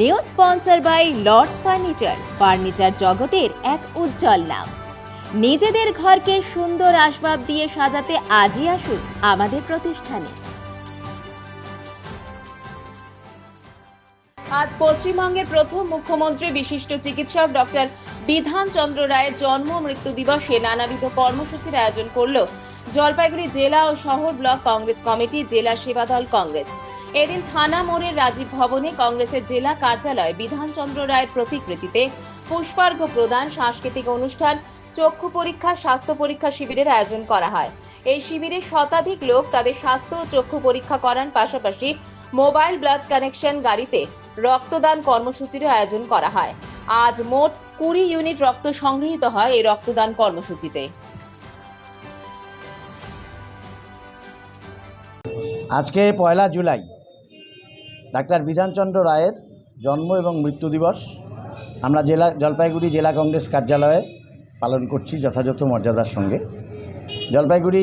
New sponsor by Lords furniture. Furniture জগতের এক উজ্জ্বল নাম। নিজেদের ঘরকে সুন্দর আসবাব দিয়ে সাজাতে আজই আসুন আমাদের প্রতিষ্ঠানে। আজ পশ্চিমবঙ্গের প্রথম মুখ্যমন্ত্রী বিশিষ্ট চিকিৎসক ডক্টর বিধান চন্দ্র রায়ের জন্ম মৃত্যু দিবসে নানাবিধ কর্মসূচির আয়োজন করল জলপাইগুড়ি জেলা ও শহর ব্লক কংগ্রেস কমিটি, জেলা সেবাদল কংগ্রেস। এদিন থানা মোড়ের রাজীব ভবনে কংগ্রেসের জেলা কার্যালয় বিধানচন্দ্র রায়ের প্রতিকৃতিতে পুষ্পার্ঘ্য প্রদান, সাংস্কৃতিক অনুষ্ঠান, চক্ষু পরীক্ষা, স্বাস্থ্য পরীক্ষা শিবিরের আয়োজন করা হয়। এই শিবিরে শতাধিক লোক তাদের স্বাস্থ্য ও চক্ষু পরীক্ষা করার পাশাপাশি মোবাইল ব্লাড কানেকশন গাড়িতে রক্তদান কর্মসূচির আয়োজন করা হয়। আজ মোট কুড়ি ইউনিট রক্ত সংগৃহীত হয় এই রক্তদান কর্মসূচিতে। আজকে পয়লা জুলাই। ডাক্তার বিধানচন্দ্র রায়ের জন্ম এবং মৃত্যু দিবস। আমরা জেলা, জলপাইগুড়ি জেলা কংগ্রেস কার্যালয়ে পালন করছি যথাযথ মর্যাদার সঙ্গে। জলপাইগুড়ি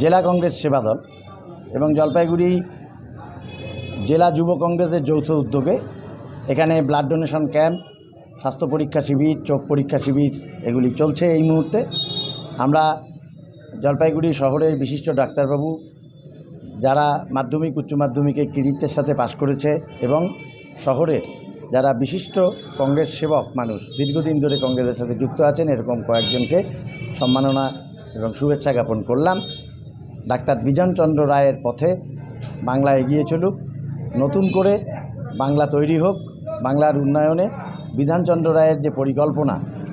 জেলা কংগ্রেস সেবা দল এবং জলপাইগুড়ি জেলা যুব কংগ্রেসের যৌথ উদ্যোগে এখানে ব্লাড ডোনেশন ক্যাম্প স্বাস্থ্য পরীক্ষা শিবির, চোখ পরীক্ষা শিবির এগুলি চলছে এই মুহূর্তে। আমরা জলপাইগুড়ি শহরের বিশিষ্ট ডাক্তারবাবু যারা মাধ্যমিক, উচ্চ মাধ্যমিকে কৃতিত্বের সাথে পাশ করেছে এবং শহরের যারা বিশিষ্ট কংগ্রেস সেবক মানুষ, দীর্ঘদিন ধরে কংগ্রেসের সাথে যুক্ত আছেন, এরকম কয়েকজনকে সম্মাননা এবং শুভেচ্ছা জ্ঞাপন করলাম। ডাক্তার বিজনচন্দ্র রায়ের পথে বাংলা এগিয়ে চলুক। নতুন করে বাংলা তৈরি হোক, বাংলার উন্নয়নে বিধানচন্দ্র রায়ের যে পরিকল্পনা